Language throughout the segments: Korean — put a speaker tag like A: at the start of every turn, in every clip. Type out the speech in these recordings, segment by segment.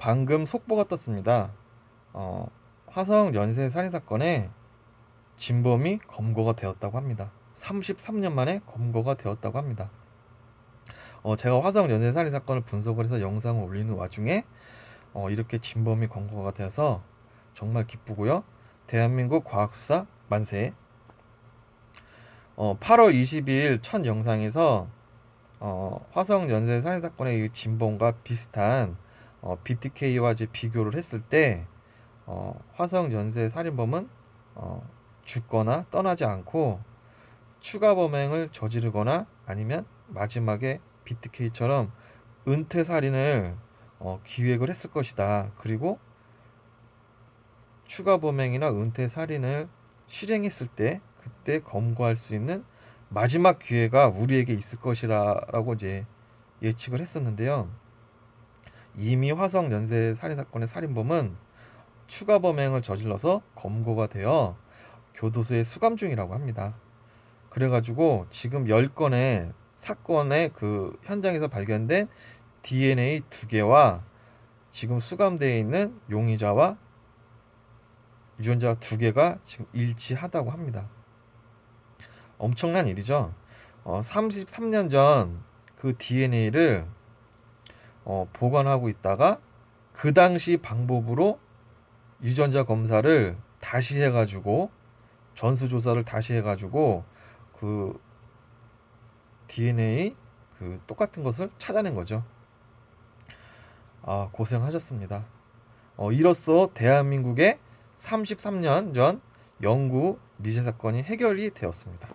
A: 방금 속보가 떴습니다. 어, 화성 연쇄 살인 사건에 진범이 검거가 되었다고 합니다. 33년 만에 검거가 되었다고 합니다. 어, 제가 화성 연쇄 살인 사건을 분석을 해서 영상을 올리는 와중에 어, 이렇게 진범이 검거가 되어서 정말 기쁘고요. 대한민국 과학수사 만세. 어, 8월 22일 첫 영상에서 어, 화성 연쇄 살인 사건의 이 진범과 비슷한 어, BTK와 이제 비교를 했을 때 어, 화성 연쇄 살인범은 어, 죽거나 떠나지 않고 추가 범행을 저지르거나 아니면 마지막에 BTK처럼 은퇴 살인을 어, 기획을 했을 것이다. 그리고 추가 범행이나 은퇴 살인을 실행했을 때 그때 검거할 수 있는 마지막 기회가 우리에게 있을 것이라고 이제 예측을 했었는데요. 이미 화성 연쇄 살인 사건의 살인범은 추가 범행을 저질러서 검거가 되어 교도소에 수감 중이라고 합니다. 그래가지고 지금 10건의 사건의 그 현장에서 발견된 DNA 두 개와 지금 수감되어 있는 용의자와 유전자 두 개가 지금 일치하다고 합니다. 엄청난 일이죠. 어, 33년 전 그 DNA를 어, 보관하고 있다가 그 당시 방법으로 유전자 검사를 다시 해가지고 전수조사를 다시 해가지고 그 DNA 그 똑같은 것을 찾아낸 거죠. 아 고생하셨습니다. 어, 이로써 대한민국의 33년 전 영구 미제 사건이 해결이 되었습니다.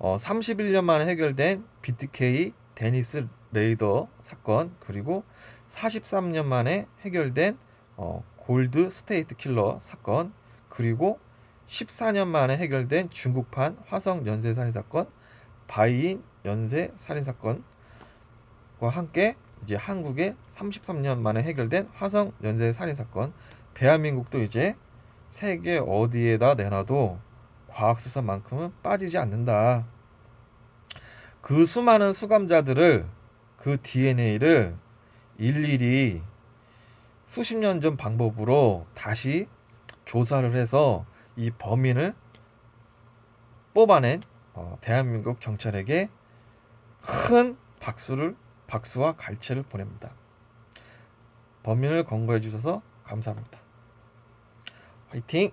A: 어, 31년 만에 해결된 BTK 데니스 레이더 사건 그리고 43년 만에 해결된 어, 골드 스테이트 킬러 사건 그리고 14년 만에 해결된 중국판 화성 연쇄 살인 사건 바이인 연쇄 살인 사건과 함께 이제 한국의 33년 만에 해결된 화성 연쇄 살인 사건 대한민국도 이제 세계 어디에다 내놔도 과학 수사만큼은 빠지지 않는다. 그 수많은 수감자들을 그 DNA를 일일이 수십 년 전 방법으로 다시 조사를 해서 이 범인을 뽑아낸 어, 대한민국 경찰에게 큰 박수를 박수와 갈채를 보냅니다. 범인을 검거해 주셔서 감사합니다. 화이팅!